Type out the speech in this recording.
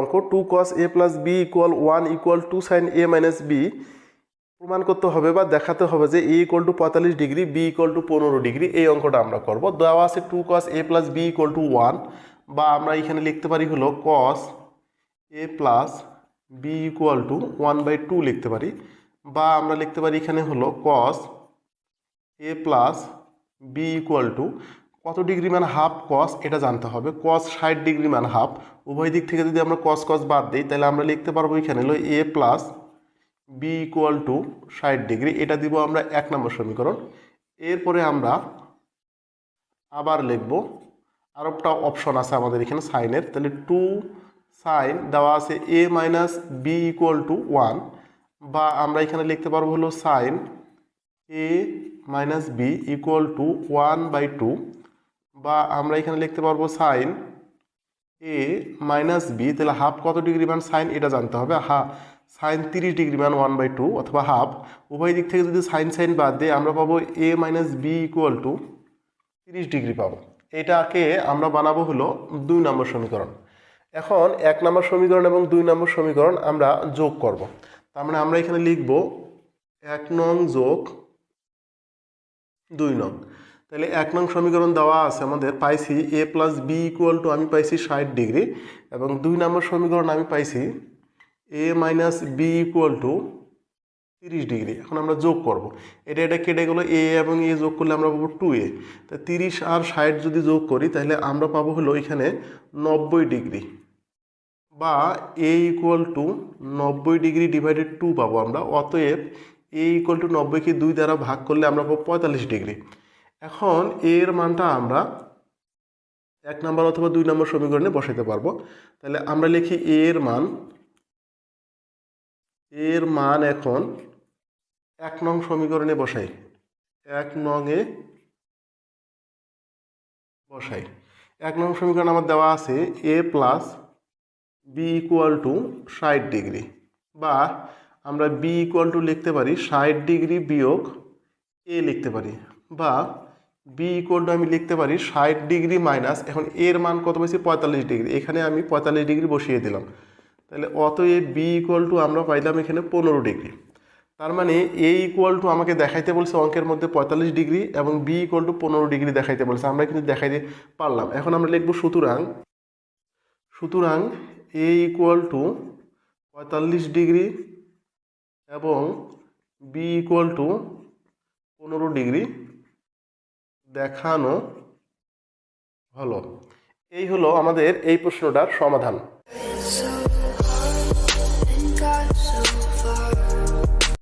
অঙ্ক two cos A plus B equal one equal to sine A minus B প্রমাণ করতে হবে বা দেখাতে হবে যে এ ইকুয়াল টু পঁয়তাল্লিশ ডিগ্রি বি ইকুয়াল টু পনেরো ডিগ্রি এই অঙ্কটা আমরা করব। দেওয়া আছে two cos A plus B equal to one বা আমরা এখানে লিখতে পারি হলো cos A plus B equal to one by two লিখতে পারি, বা আমরা লিখতে পারি এখানে হলো cos A plus B equal to কত ডিগ্রি মান হাফ কস এটা জানতে হবে। কস ষাট ডিগ্রি মান হাফ। উভয় দিক থেকে যদি আমরা কস কস বাদ দিই, তাহলে আমরা লিখতে পারব এখানে হলো A plus B equal to ষাট ডিগ্রি। এটা দিব আমরা এক নম্বর সমীকরণ। এরপরে আমরা আবার লিখব। একটা অপশন আছে আমাদের এখানে সাইনের। তাহলে টু সাইন দেওয়া আছে A minus B equal to one বা আমরা এখানে লিখতে পারব হলো sine A minus B equal to one by two বা আমরা এখানে লিখতে পারব সাইন এ মাইনাস বি তাহলে হাফ কত ডিগ্রি মান সাইন এটা জানতে হবে। হা সাইন তিরিশ ডিগ্রি মান ওয়ান বাই টু অথবা হাফ উভয় দিক থেকে যদি সাইন সাইন বাদ দিয়ে আমরা পাবো A minus B equal to তিরিশ ডিগ্রি পাবো। এটাকে আমরা বানাবো হলো দুই নম্বর সমীকরণ। এখন এক নম্বর সমীকরণ এবং দুই নম্বর সমীকরণ আমরা যোগ করব। তার মানে আমরা এখানে লিখব এক নং যোগ দুই নং। তাহলে এক নং সমীকরণ দেওয়া আছে আমাদের, পাইছি A plus B equal to আমি পাইছি ষাট ডিগ্রি, এবং দুই নম্বর সমীকরণ আমি পাইছি A minus B equal to তিরিশ ডিগ্রি। এখন আমরা যোগ করব। এটা এটা কেটে গেলো এ এবং এ যোগ করলে আমরা পাবো টু এ তা তিরিশ আর ষাট যদি যোগ করি, তাহলে আমরা পাবো হলো এখানে নব্বই ডিগ্রি। বা এ ইকুয়াল টু নব্বই ডিগ্রি ডিভাইডেড টু পাবো আমরা, অতএব এ ইকুয়াল টু নব্বইকে দুই দ্বারা ভাগ করলে আমরা পাবো পঁয়তাল্লিশ ডিগ্রি। এখন এর মানটা আমরা এক নম্বর অথবা দুই নম্বর সমীকরণে বসাতে পারব। তাহলে আমরা লিখি এর মান এর মান এখন এক নং সমীকরণে বসাই। এক নংয়ে বসাই। এক নং সমীকরণ আমার দেওয়া আছে A plus B equal to ষাট ডিগ্রি বা আমরা বি ইকুয়াল টু লিখতে পারি ষাট ডিগ্রি বিয়োগ এ লিখতে পারি বা বি ইকুয়াল টু আমি লিখতে পারি ষাট ডিগ্রি মাইনাস এখন এর মান কত পাইছি? পঁয়তাল্লিশ ডিগ্রি। এখানে আমি পঁয়তাল্লিশ ডিগ্রি বসিয়ে দিলাম। তাহলে অতএব বি ইকুয়াল টু আমরা পাইলাম এখানে পনেরো ডিগ্রি। তার মানে এ ইকুয়াল টু আমাকে দেখাইতে বলছে অঙ্কের মধ্যে পঁয়তাল্লিশ ডিগ্রি এবং বি ইকুয়াল টু পনেরো ডিগ্রি দেখাইতে বলছে। আমরা কিন্তু দেখাইতে পারলাম। এখন আমরা লিখব সুতরাং সুতরাং এ ইকুয়াল টু পঁয়তাল্লিশ ডিগ্রি এবং বি ইকুয়াল টু পনেরো ডিগ্রি দেখানো হলো। এই হলো আমাদের এই প্রশ্নটার সমাধান।